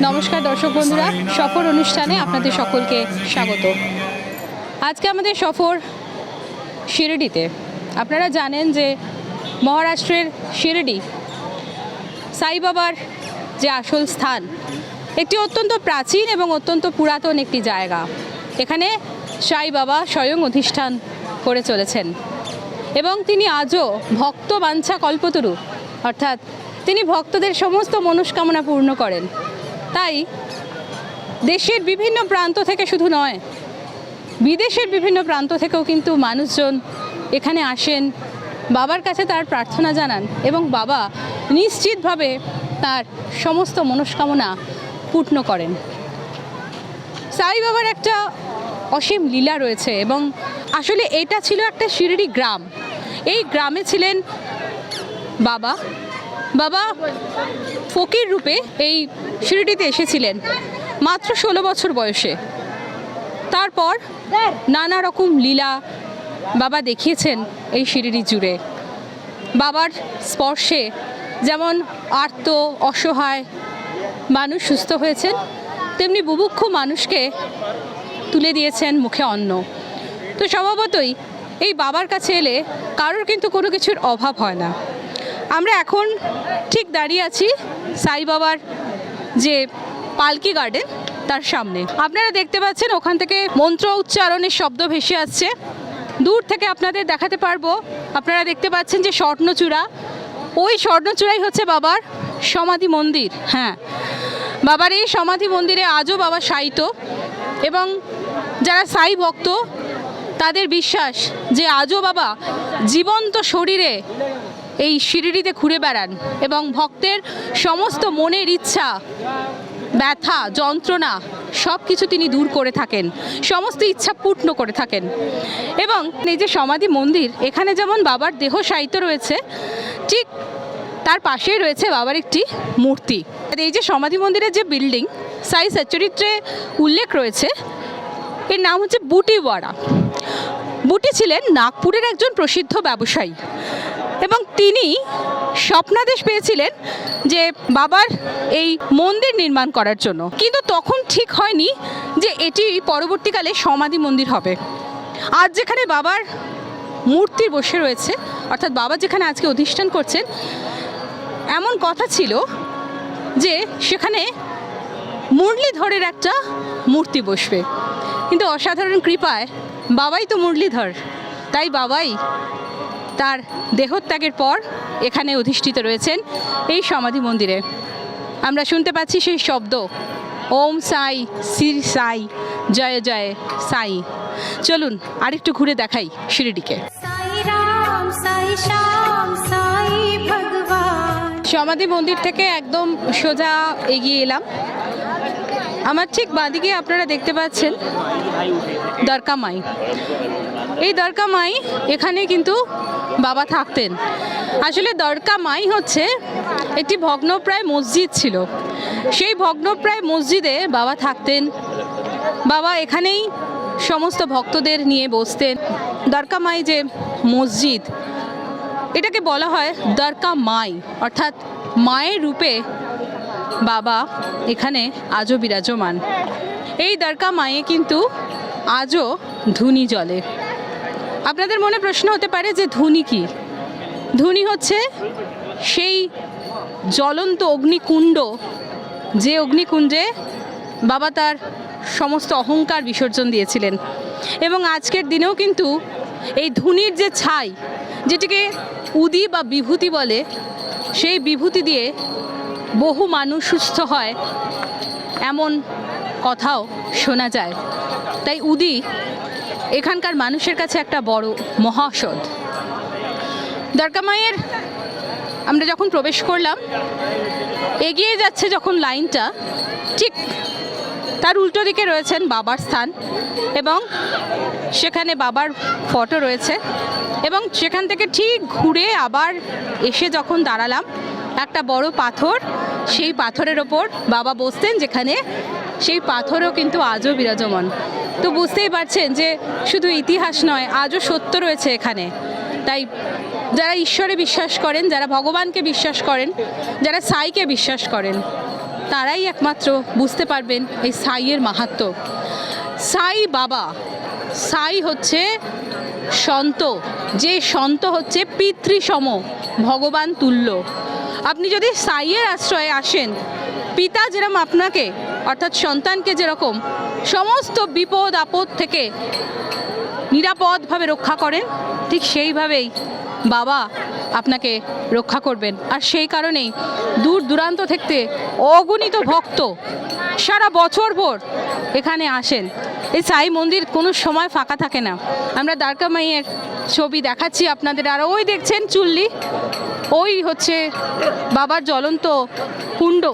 নমস্কার দর্শক বন্ধুরা সফর অনুষ্ঠানে আপনাদের সকলকে স্বাগত। আজকে আমাদের সফর শিরডিতে। আপনারা জানেন যে মহারাষ্ট্রের শিরডি সাই বাবার যে আসল স্থান একটি অত্যন্ত প্রাচীন এবং অত্যন্ত পুরাতন একটি জায়গা। এখানে সাই বাবা স্বয়ং অধিষ্ঠান করে চলেছেন। এবং তিনি আজও ভক্ত বাঞ্ছা কল্পতরু অর্থাৎ তিনি ভক্তদের সমস্ত মনস্কামনা পূর্ণ করেন। তাই দেশের বিভিন্ন প্রান্ত থেকে শুধু নয়, বিদেশের বিভিন্ন প্রান্ত থেকেও কিন্তু মানুষজন এখানে আসেন, বাবার কাছে তার প্রার্থনা জানান এবং বাবা নিশ্চিতভাবে তার সমস্ত মনস্কামনা পূর্ণ করেন। সাই বাবার একটা অসীম লীলা রয়েছে এবং আসলে এটা ছিল একটা শিরিডি গ্রাম। এই গ্রামে ছিলেন বাবা বাবা, ফকির রূপে এই শিরডিতে এসেছিলেন, মাত্র ষোলো বছর বয়সে। তারপর নানা রকম লীলা বাবা দেখিয়েছেন এই শিরডি জুড়ে। বাবার স্পর্শে যেমন আর্ত, অসহায় মানুষ সুস্থ হয়েছেন, তেমনি বুভুক্ষ মানুষকে তুলে দিয়েছেন মুখে অন্ন। তো স্বভাবতই এই বাবার কাছে এলে কারোর কিন্তু কোনো কিছুর অভাব হয় না। আমরা এখন ঠিক দাঁড়িয়ে আছি সাই বাবার যে পালকি গার্ডেন, তার সামনে। আপনারা দেখতে পাচ্ছেন ওখান থেকে মন্ত্র উচ্চারণের শব্দ ভেসে আসছে। দূর থেকে আপনাদের দেখাতে পারব। আপনারা দেখতে পাচ্ছেন যে স্বর্ণচূড়া। ওই স্বর্ণচূড়াই হচ্ছে বাবার সমাধি মন্দির। হ্যাঁ বাবার এই সমাধি মন্দিরে আজও বাবা শায়িত এবং যারা সাই ভক্ত, তাদের বিশ্বাস যে আজও বাবা জীবন্ত শরীরে এই শিরিডিতে ঘুরে বেড়ান এবং ভক্তের সমস্ত মনের ইচ্ছা, ব্যথা, যন্ত্রণা সব কিছু তিনি দূর করে থাকেন, সমস্ত ইচ্ছা পূর্ণ করে থাকেন। এবং এই যে সমাধি মন্দির, এখানে যেমন বাবার দেহ সাহিত্য রয়েছে, ঠিক তার পাশেই রয়েছে বাবার একটি মূর্তি। এই যে সমাধি মন্দিরের যে বিল্ডিং, সাই সচ্চরিত্রে উল্লেখ রয়েছে, এর নাম হচ্ছে বুটিওয়াড়া বুটি ছিলেন নাগপুরের একজন প্রসিদ্ধ ব্যবসায়ী। এবং তিনি স্বপ্নাদেশ পেয়েছিলেন যে বাবার এই মন্দির নির্মাণ করার জন্য। কিন্তু তখন ঠিক হয়নি যে এটি পরবর্তীকালে সমাধি মন্দির হবে। আজ যেখানে বাবার মূর্তি বসে রয়েছে, অর্থাৎ বাবা যেখানে আজকে অধিষ্ঠান করছেন, এমন কথা ছিল যে সেখানে মুরলীধরের একটা মূর্তি বসবে। কিন্তু অসাধারণ কৃপায় বাবাই তো মুরলীধর, তাই বাবাই তার দেহত্যাগের পর এখানে অধিষ্ঠিত রয়েছেন এই সমাধি মন্দিরে। আমরা শুনতে পাচ্ছি সেই শব্দ ওম সাই শ্রী সাই জয় জয় সাই। চলুন আরেকটু ঘুরে দেখাই শিরিডিকে সমাধি মন্দির থেকে একদম সোজা এগিয়ে এলাম। আমার ঠিক বাঁদিকে আপনারা দেখতে পাচ্ছেন দ্বারকা মাই এই দ্বারকা মাই এখানে কিন্তু বাবা থাকতেন। আসলে দ্বারকা মাই হচ্ছে একটি ভগ্নপ্রায় মসজিদ ছিল। সেই ভগ্নপ্রায় মসজিদে বাবা থাকতেন। বাবা এখানেই সমস্ত ভক্তদের নিয়ে বসতেন। দ্বারকা মাই যে মসজিদ, এটাকে বলা হয় দ্বারকা মাই অর্থাৎ মায়ের রূপে বাবা এখানে আজও বিরাজমান। এই দ্বারকা মায়ে কিন্তু আজও ধুনি জলে। আপনাদের মনে প্রশ্ন হতে পারে যে ধুনি কি? ধুনি হচ্ছে সেই জ্বলন্ত অগ্নিকুণ্ড, যে অগ্নিকুণ্ডে বাবা তার সমস্ত অহংকার বিসর্জন দিয়েছিলেন। এবং আজকের দিনেও কিন্তু এই ধুনির যে ছাই, যেটিকে উদি বা বিভূতি বলে, সেই বিভূতি দিয়ে বহু মানুষ সুস্থ হয়, এমন কথাও শোনা যায়। তাই উদি এখানকার মানুষের কাছে একটা বড় মহাসদ। দ্বারকা মায়ের আমরা যখন প্রবেশ করলাম, এগিয়ে যাচ্ছে যখন লাইনটা, ঠিক তার উল্টো দিকে রয়েছেন বাবার স্থান এবং সেখানে বাবার ফটো রয়েছে এবং সেখান থেকে ঠিক ঘুরে আবার এসে যখন দাঁড়ালাম একটা বড় পাথর, সেই পাথরের ওপর বাবা বসতেন যেখানে সেই পাথরও কিন্তু আজও বিরাজমান। তো বুঝতেই পারছেন যে শুধু ইতিহাস নয়, আজও সত্য রয়েছে এখানে। তাই যারা ঈশ্বরে বিশ্বাস করেন, যারা ভগবানকে বিশ্বাস করেন, যারা সাইকে বিশ্বাস করেন, তারাই একমাত্র বুঝতে পারবেন এই সাইয়ের মাহাত্ম্য সাই বাবা, সাই হচ্ছে সন্ত, যে সন্ত হচ্ছে পিতৃসম, ভগবান তুল্য। আপনি যদি সাইয়ের আশ্রয়ে আসেন, পিতা যেরকম আপনাকে, অর্থাৎ সন্তানকে যেরকম সমস্ত বিপদ, আপদ থেকে নিরাপদভাবে রক্ষা করেন, ঠিক সেইভাবেই বাবা আপনাকে রক্ষা করবেন। আর সেই কারণেই দূর দূরান্ত থেকে অগণিত ভক্ত সারা বছর ভর এখানে আসেন। এই সাই মন্দির কোনো সময় ফাঁকা থাকে না। আমরা দ্বারকা মাইয়ের ছবি দেখাচ্ছি আপনাদের। আর ওই দেখছেন চুল্লি? ওই হচ্ছে বাবার জ্বলন্ত কুণ্ড।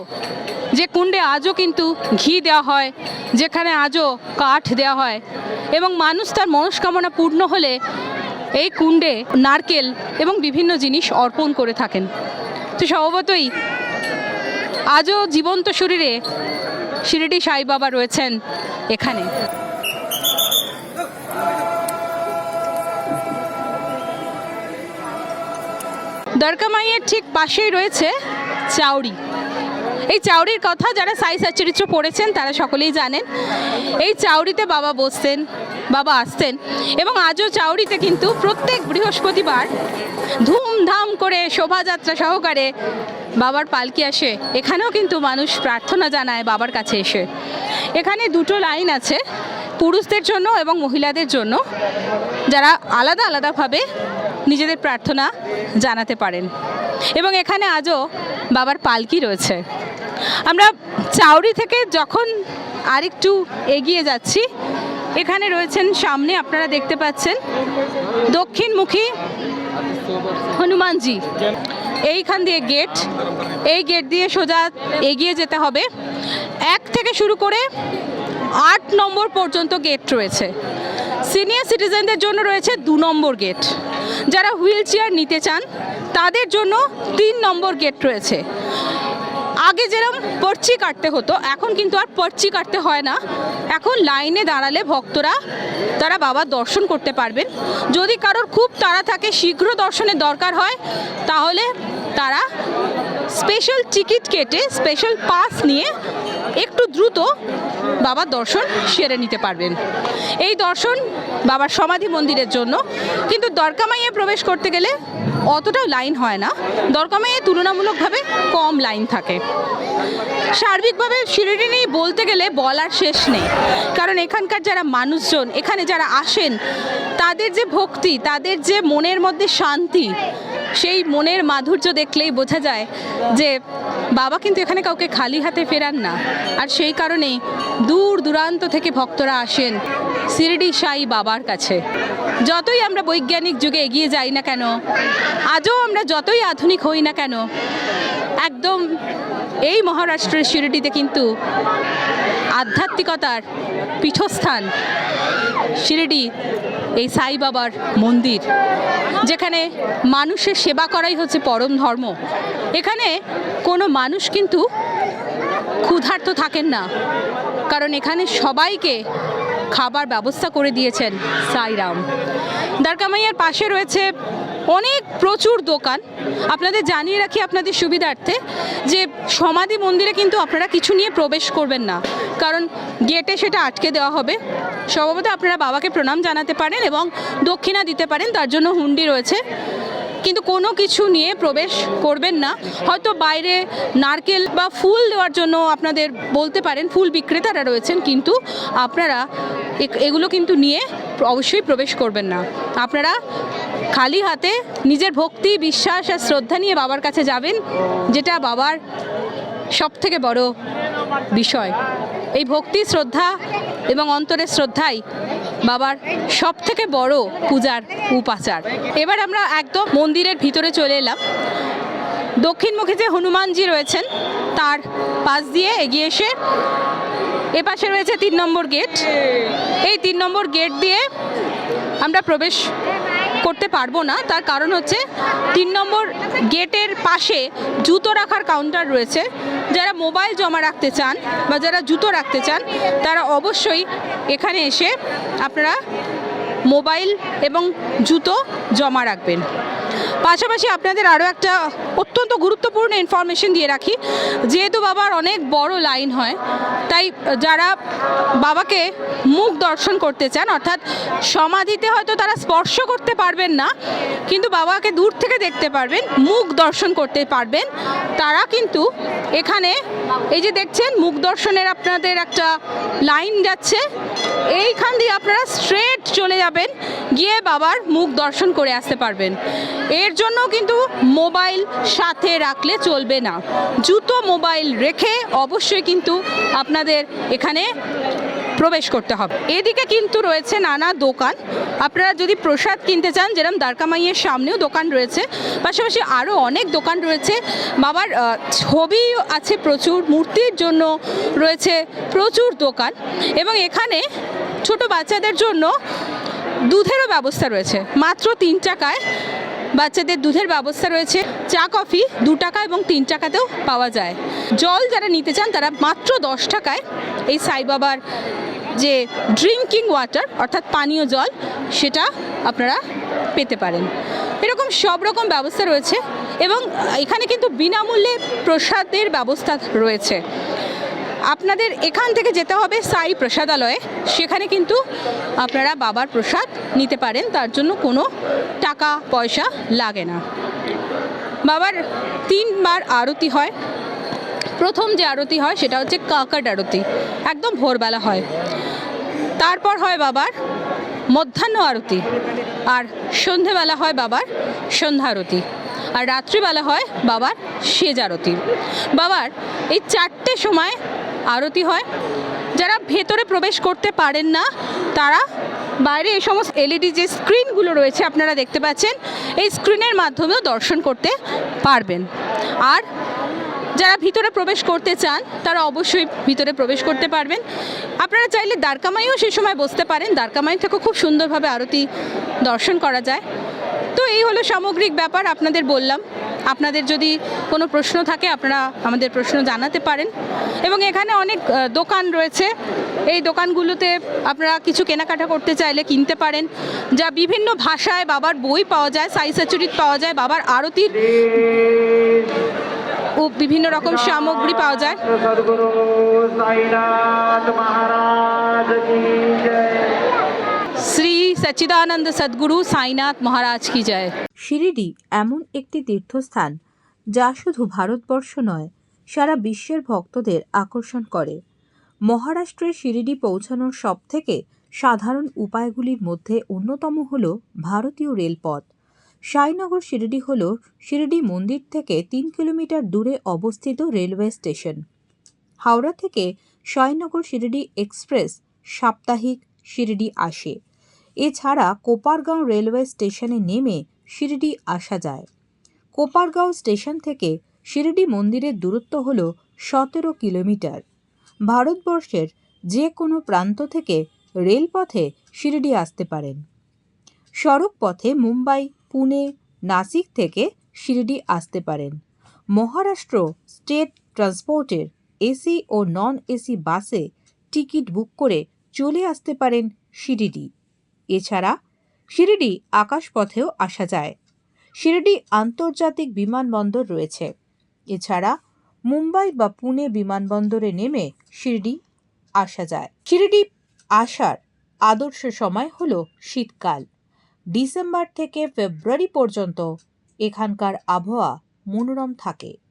যে কুণ্ডে আজও কিন্তু ঘি দেওয়া হয়, যেখানে আজও কাঠ দেওয়া হয়। এবং মানুষ তার মনস্কামনা পূর্ণ হলে এই কুণ্ডে নারকেল এবং বিভিন্ন জিনিস অর্পণ করে থাকেন। তো স্বভাবতই আজও জীবন্ত শরীরে শিরিডি সাই বাবা রয়েছেন এখানে। দ্বারকামাইয়ের ঠিক পাশেই রয়েছে চাউরি। এই চাউরির কথা যারা সাই চরিত্র পড়েছেন, তারা সকলেই জানেন। এই চাউরিতে বাবা বসতেন, বাবা আসতেন এবং আজও চাউরিতে কিন্তু প্রত্যেক বৃহস্পতিবার ধুমধাম করে শোভাযাত্রা সহকারে বাবার পালকি আসে। এখানেও কিন্তু মানুষ প্রার্থনা জানায় বাবার কাছে এসে। এখানে দুটো লাইন আছে, পুরুষদের জন্য এবং মহিলাদের জন্য। যারা আলাদা আলাদাভাবে নিজেদের প্রার্থনা জানাতে পারেন। এবং এখানে আজও বাবার পালকি রয়েছে। আমরা চাউরি থেকে যখন আরেকটু এগিয়ে যাচ্ছি, এখানে রয়েছেন সামনে আপনারা দেখতে পাচ্ছেন দক্ষিণমুখী হনুমানজি। এইখান দিয়ে গেট এই গেট দিয়ে সোজা এগিয়ে যেতে হবে। এক থেকে শুরু করে আট নম্বর পর্যন্ত গেট রয়েছে। সিনিয়র সিটিজেনদের জন্য রয়েছে দু নম্বর গেট যারা হুইল চেয়ার নিতে চান, তাদের জন্য তিন নম্বর গেট রয়েছে। আগে যেরকম পর্চি কাটতে হতো, এখন কিন্তু আর পর্চি কাটতে হয় না। এখন লাইনে দাঁড়ালে ভক্তরা, তারা বাবা দর্শন করতে পারবেন। যদি কারোর খুব তাড়া থাকে, শীঘ্র দর্শনের দরকার হয়, তাহলে তারা স্পেশাল টিকিট কেটে স্পেশাল পাস নিয়ে একটু দ্রুত বাবার দর্শন সেরে নিতে পারবেন। এই দর্শন বাবার সমাধি মন্দিরের জন্য। কিন্তু দরকামাইয়ে প্রবেশ করতে গেলে অতটাও লাইন হয় না। দরকামাইয়ে তুলনামূলকভাবে কম লাইন থাকে। সার্বিকভাবে শিরিডি নিয়ে বলতে গেলে বলার শেষ নেই। কারণ এখানকার যারা মানুষজন, এখানে যারা আসেন, তাদের যে ভক্তি, তাদের যে মনের মধ্যে শান্তি সেই মনের মাধুর্য দেখলেই বোঝা যায় যে বাবা কিন্তু এখানে কাউকে খালি হাতে ফেরান না। আর সেই কারণেই দূর দূরান্ত থেকে ভক্তরা আসেন শিরডি সাই বাবার কাছে। যতই আমরা বৈজ্ঞানিক যুগে এগিয়ে যাই না কেন, আজও আমরা যতই আধুনিক হই না কেন, একদম এই মহারাষ্ট্রের শিরডিতে কিন্তু আধ্যাত্মিকতার পীঠস্থান শিরডি, এই সাই বাবার মন্দির, যেখানে মানুষের সেবা করাই হচ্ছে পরম ধর্ম। এখানে কোনো মানুষ কিন্তু ক্ষুধার্ত থাকেন না, কারণ এখানে সবাইকে খাবার ব্যবস্থা করে দিয়েছেন সাইরাম দ্বারকামাইয়ার পাশে রয়েছে অনেক প্রচুর দোকান। আপনাদের জানিয়ে রাখি আপনাদের সুবিধার্থে যে সমাধি মন্দিরে কিন্তু আপনারা কিছু নিয়ে প্রবেশ করবেন না। কারণ গেটে সেটা আটকে দেওয়া হবে। সম্ভবত আপনারা বাবাকে প্রণাম জানাতে পারেন এবং দক্ষিণা দিতে পারেন, তার জন্য হুন্ডি রয়েছে। কিন্তু কোনো কিছু নিয়ে প্রবেশ করবেন না। হয়তো বাইরে নারকেল বা ফুল দেওয়ার জন্য আপনাদের বলতে পারেন, ফুল বিক্রেতারা রয়েছেন, কিন্তু আপনারা এগুলো কিন্তু নিয়ে অবশ্যই প্রবেশ করবেন না। আপনারা খালি হাতে নিজের ভক্তি, বিশ্বাস আর শ্রদ্ধা নিয়ে বাবার কাছে যাবেন, যেটা বাবার সব থেকে বড় বিষয়। এই ভক্তি, শ্রদ্ধা এবং অন্তরের শ্রদ্ধাই বাবার সব থেকে বড় পূজার উপাচার। এবার আমরা একদম মন্দিরের ভিতরে চলে এলাম। দক্ষিণমুখী যে হনুমানজি রয়েছেন, তার পাশ দিয়ে এগিয়ে এসে এ পাশে রয়েছে তিন নম্বর গেট। এই তিন নম্বর গেট দিয়ে আমরা প্রবেশ করতে পারব না। তার কারণ হচ্ছে তিন নম্বর গেটের পাশে জুতো রাখার কাউন্টার রয়েছে। যারা মোবাইল জমা রাখতে চান বা যারা জুতো রাখতে চান, তারা অবশ্যই এখানে এসে আপনারা মোবাইল এবং জুতো জমা রাখবেন। পাশাপাশি আপনাদের আরও একটা অত্যন্ত গুরুত্বপূর্ণ ইনফরমেশন দিয়ে রাখি। যেহেতু বাবার অনেক বড় লাইন হয়, তাই যারা বাবাকে মুখ দর্শন করতে চান, অর্থাৎ সমাধিতে হয়তো তারা স্পর্শ করতে পারবেন না, কিন্তু বাবাকে দূর থেকে দেখতে পারবেন, মুখ দর্শন করতে পারবেন, তারা কিন্তু এখানে এই যে দেখছেন, মুখ দর্শনের আপনাদের একটা লাইন যাচ্ছে। এইখান দিয়ে আপনারা স্ট্রেট চলে যাবেন, গিয়ে বাবার মুখ দর্শন করে আসতে পারবেন। এর জন্য কিন্তু মোবাইল সাথে রাখলে চলবে না। জুতো মোবাইল রেখে অবশ্যই কিন্তু আপনাদের এখানে প্রবেশ করতে হবে। এদিকে কিন্তু রয়েছে নানা দোকান। আপনারা যদি প্রসাদ কিনতে চান, যেরকম দ্বারকামাইয়ের সামনেও দোকান রয়েছে, পাশাপাশি আরও অনেক দোকান রয়েছে। বাবার ছবি আছে প্রচুর, মূর্তির জন্য রয়েছে প্রচুর দোকান এবং এখানে ছোট বাচ্চাদের জন্য দুধেরও ব্যবস্থা রয়েছে। মাত্র তিন টাকায় বাচ্চাদের দুধের ব্যবস্থা রয়েছে। চা, কফি দু টাকা এবং তিন টাকাতেও পাওয়া যায়। জল যারা নিতে চান, তারা মাত্র দশ টাকায় এই সাই বাবার যে ড্রিঙ্কিং ওয়াটার, অর্থাৎ পানীয় জল, সেটা আপনারা পেতে পারেন। এরকম সব রকম ব্যবস্থা রয়েছে এবং এখানে কিন্তু বিনামূল্যে প্রসাদের ব্যবস্থা রয়েছে। আপনাদের এখান থেকে যেতে হবে সাই প্রসাদালয়ে। সেখানে কিন্তু আপনারা বাবার প্রসাদ নিতে পারেন, তার জন্য কোনো টাকা, পয়সা লাগে না। বাবার তিনবার আরতি হয়। প্রথম যে আরতি হয় সেটা হচ্ছে কাকাট আরতি। একদম ভোরবেলা হয়। তারপর হয় বাবার মধ্যাহ্ন আরতি আর সন্ধেবেলা হয় বাবার সন্ধ্যা আরতি আর রাত্রিবেলা হয় বাবার সেজ আরতি। বাবার এই চারটে সময় আরতি হয়। যারা ভেতরে প্রবেশ করতে পারেন না, তারা বাইরে এই সমস্ত এলইডি যে স্ক্রিনগুলো রয়েছে আপনারা দেখতে পাচ্ছেন, এই স্ক্রিনের মাধ্যমেও দর্শন করতে পারবেন। আর যারা ভিতরে প্রবেশ করতে চান, তারা অবশ্যই ভিতরে প্রবেশ করতে পারবেন। আপনারা চাইলে দ্বারকামাইও সে সময় বসতে পারেন। দ্বারকামাই থেকেও খুব সুন্দরভাবে আরতি দর্শন করা যায়। তো এই হলো সামগ্রিক ব্যাপার, আপনাদের বললাম। আপনাদের যদি কোনো প্রশ্ন থাকে, আপনারা আমাদের প্রশ্ন জানাতে পারেন। এবং এখানে অনেক দোকান রয়েছে। এই দোকানগুলোতে আপনারা কিছু কেনাকাটা করতে চাইলে কিনতে পারেন, যা বিভিন্ন ভাষায় বাবার বই পাওয়া যায় সাই সাচুরিত পাওয়া যায়, বাবার আরতির ও বিভিন্ন রকম সামগ্রী পাওয়া যায়। সচ্চিদানন্দ সদ্গুরু সাইনাথ মহারাজ কি জয় শিরিডি এমন একটি তীর্থস্থান যা শুধু ভারতবর্ষ নয়, সারা বিশ্বের ভক্তদের আকর্ষণ করে। মহারাষ্ট্রের শিরিডি পৌঁছানোর সবথেকে সাধারণ উপায়গুলির মধ্যে অন্যতম হল ভারতীয় রেলপথ। সাইনগর শিরিডি হল শিরিডি মন্দির থেকে তিন কিলোমিটার দূরে অবস্থিত রেলওয়ে স্টেশন। হাওড়া থেকে সাইনগর শিরিডি এক্সপ্রেস সাপ্তাহিক শিরিডি আসে। এছাড়া কোপারগাঁও রেলওয়ে স্টেশনে নেমে শিরডি আসা যায়। কোপারগাঁও স্টেশন থেকে শিরডি মন্দিরের দূরত্ব হল সতেরো কিলোমিটার। ভারতবর্ষের যে কোনো প্রান্ত থেকে রেলপথে শিরডি আসতে পারেন। সড়ক পথে মুম্বাই, পুনে, নাসিক থেকে শিরডি আসতে পারেন। মহারাষ্ট্র স্টেট ট্রান্সপোর্টের এসি ও নন এসি বাসে টিকিট বুক করে চলে আসতে পারেন শিরিডি। এছাড়া শিরিডি আকাশপথেও আসা যায়। শিরিডি আন্তর্জাতিক বিমানবন্দর রয়েছে। এছাড়া মুম্বাই বা পুনে বিমানবন্দরে নেমে শিরডি আসা যায়। শিরিডি আসার আদর্শ সময় হল শীতকাল। ডিসেম্বর থেকে ফেব্রুয়ারি পর্যন্ত এখানকার আবহাওয়া মনোরম থাকে।